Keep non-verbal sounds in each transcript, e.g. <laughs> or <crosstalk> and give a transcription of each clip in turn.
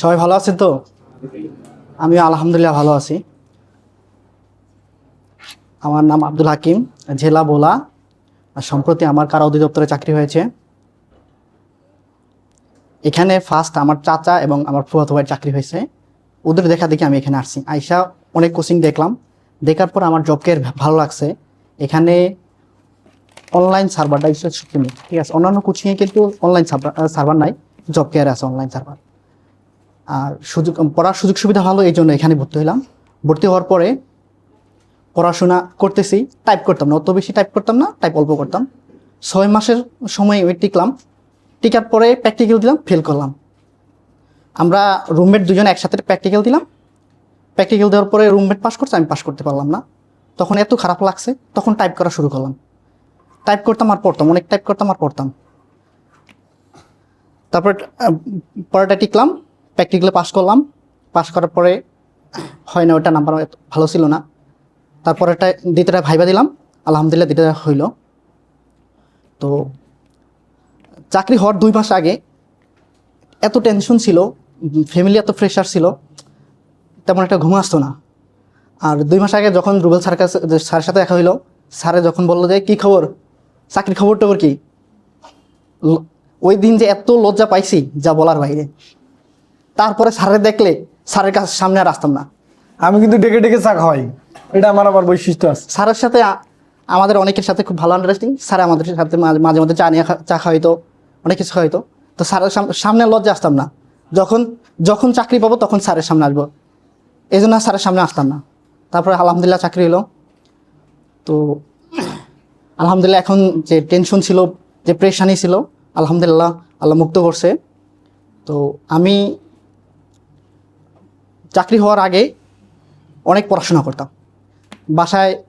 সবাই ভালো আছেন তো? আমি আলহামদুলিল্লাহ ভালো আছি। আমার নাম আব্দুল হাকিম, জেলা বোলা। সম্প্রতি আমার কারা অধিদপ্তরে চাকরি হয়েছে। এখানে ফার্স্ট আমার চাচা এবং আমার ফুয়াতো ভাইয়ের চাকরি হয়েছে। ওদের দেখা দেখি আমি এখানে আসছি। আইসা অনেক কোচিং দেখলাম। দেখার পর আমার জব কেয়ার ভালো লাগছে। এখানে অনলাইন সার্ভারটা ঠিক আছে, অন্যান্য কোচিংয়ে কিন্তু অনলাইন সার্ভার নাই। জব কেয়ার আছে অনলাইন সার্ভার আর সুযোগ, পড়ার সুযোগ সুবিধা ভালো, এই জন্য এখানে ভর্তি হলাম ভর্তি হওয়ার পরে পড়াশোনা করতেছি টাইপ করতাম না, অত বেশি টাইপ করতাম না টাইপ অল্প করতাম। ছয় মাসের সময় টিকলাম, টিকার পরে প্র্যাকটিক্যাল দিলাম ফেল করলাম। আমরা রুমমেট দুজন একসাথে প্র্যাকটিক্যাল দিলাম। প্র্যাকটিক্যাল দেওয়ার পরে রুমমেট পাস করছে, আমি পাস করতে পারলাম না। তখন এত খারাপ লাগছে, তখন টাইপ করা শুরু করলাম। টাইপ করতাম আর পড়তাম, অনেক টাইপ করতাম আর পড়তাম। তারপর পড়াটা টিকলাম প্র্যাকটিক্যালে পাস করলাম। পাস করার পরে, হয় না, ওটা নাম্বার ভালো ছিল না। তারপর একটা দ্বিতীয়টা ভাইবা দিলাম, আলহামদুলিল্লাহ দ্বিতীয়টা হইল। তো চাকরি হওয়ার দুই মাস আগে এত টেনশন ছিল ফ্যামিলি এত প্রেশার ছিল, তেমন একটা ঘুম আসতো না। আর দুই মাস আগে যখন রুবেল স্যার কাছে স্যারের সাথে দেখা হইল, স্যারে যখন বলল যে, কী খবর? চাকরির খবর টবর কি? ওই দিন যে এত লজ্জা পাইছি যা বলার বাইরে। তারপরে স্যারের দেখলে স্যারের কাছে সামনে আর আসতাম না। আমি কিন্তু ডেকে ডেকে চা খাওয়াই। এটা আমার আবার বৈশিষ্ট্য আছে। স্যারের সাথে আমাদের অনেকের সাথে খুব ভালো আন্ডারস্ট্যান্ডিং স্যার আমাদের সাথে মাঝে মাঝে মধ্যে চা নিয়ে চা খাওয়াইতো অনেক কিছু খাওয়াইতো। তো স্যারের সাম- সামনে লজ্জা আসতাম না। যখন যখন চাকরি পাবো তখন স্যারের সামনে আসব। এই জন্য স্যারের সামনে আসতাম না। তারপরে আলহামদুলিল্লাহ চাকরি হলো। তো আলহামদুলিল্লাহ এখন যে টেনশন ছিল যে প্রেশানি ছিল আলহামদুলিল্লাহ, আল্লাহ মুক্ত করছে। তো আমি চাকরি হওয়ার আগে অনেক পড়াশোনা করতাম। বাসায়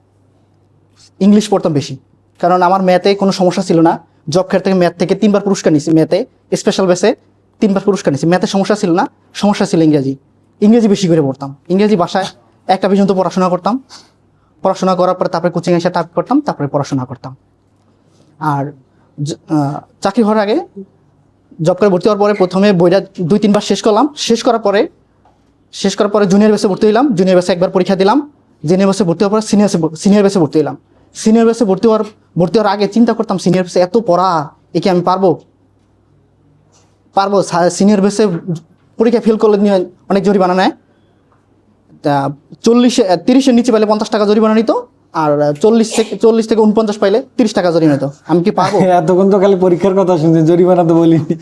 ইংলিশ পড়তাম বেশি। কারণ আমার ম্যাথে কোনো সমস্যা ছিল না। জব খেয়ার থেকে ম্যাথ থেকে তিনবার পুরস্কার নিয়েছি ম্যাথে। স্পেশাল বেসে তিনবার পুরস্কার নিয়েছি ম্যাথে সমস্যা ছিল না, সমস্যা ছিল ইংরেজি। ইংরেজি বেশি করে পড়তাম। ইংরেজি বাসায় একটা পর্যন্ত পড়াশোনা করতাম। পড়াশোনা করার পরে তারপরে কোচিং এসে টাইপ করতাম, তারপরে পড়াশোনা করতাম। আর চাকরি হওয়ার আগে জব করে ভর্তি হওয়ার পরে প্রথমে বইটা দুই, তিনবার শেষ করলাম। শেষ করার পরে, শেষ করার পরে জুনিয়র বেসে ভর্তি হলাম জুনিয়র বেসে একবার পরীক্ষা দিলাম। জুনিয়র বেসে ভর্তি হওয়ার পরে সিনিয়র সিনিয়র বেসে ভর্তি হলাম সিনিয়র বেসে ভর্তি হওয়ার ভর্তি হওয়ার আগে চিন্তা করতাম সিনিয়র বেসে এত পড়া, এ কি আমি পারব? পারব। সিনিয়র বেসে পরীক্ষা ফেল করলে নিয়ে অনেক জরিমানা নেয়। চল্লিশে, তিরিশের নিচে পাইলে পঞ্চাশ টাকা জরিমানা নিত। আর চল্লিশ থেকে চল্লিশ থেকে উনপঞ্চাশ পাইলে তিরিশ টাকা জরিমানা। নিত আমি কি পারব? <laughs> এতক্ষণ তো খালি পরীক্ষার কথা শুনছি জরিমানা তো বলিনি।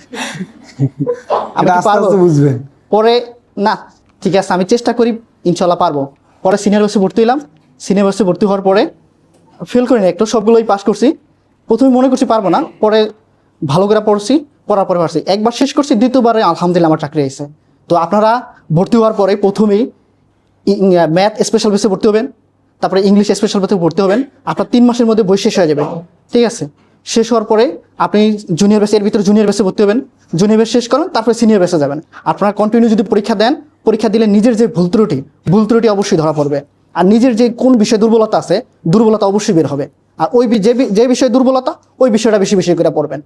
বুঝবেন। পরে না ঠিক আছে আমি চেষ্টা করি ইনশাল্লাহ পারব। পরে সিনিয়র বাসে ভর্তি হলাম সিনিয়র বাসে ভর্তি হওয়ার পরে ফেল করিনি একটু সবগুলোই পাস করছি। প্রথমে মনে করছি পারব না পরে ভালো করে পড়ছি পড়ার পরে পারছি। একবার শেষ করছি দ্বিতীয়বারে আলহামদুলিল্লাহ আমার চাকরি এসেছে তো আপনারা ভর্তি হওয়ার পরে প্রথমেই ম্যাথ স্পেশাল বেসে ভর্তি হবেন। তারপরে ইংলিশ স্পেশাল বেসে ভর্তি হবেন, আপনার তিন মাসের মধ্যে বই শেষ হয়ে যাবে। ঠিক আছে? শেষ হওয়ার পরে আপনি জুনিয়র বেসে এর ভিতরে জুনিয়র বেসে ভর্তি হবেন। জুনিয়র বেস শেষ করেন, তারপরে সিনিয়র বেসে যাবেন। আপনারা কন্টিনিউ যদি পরীক্ষা দেন, পরীক্ষা দিলে নিজের যে ভুল ত্রুটি ভুল ত্রুটি অবশ্যই ধরা পড়বে। আর নিজের যে কোন বিষয়ে দুর্বলতা আছে, দুর্বলতা অবশ্যই বের হবে। আর ওই যে যে বিষয়ে দুর্বলতা, ওই বিষয়টা বেশি বেশি করে পড়বেন।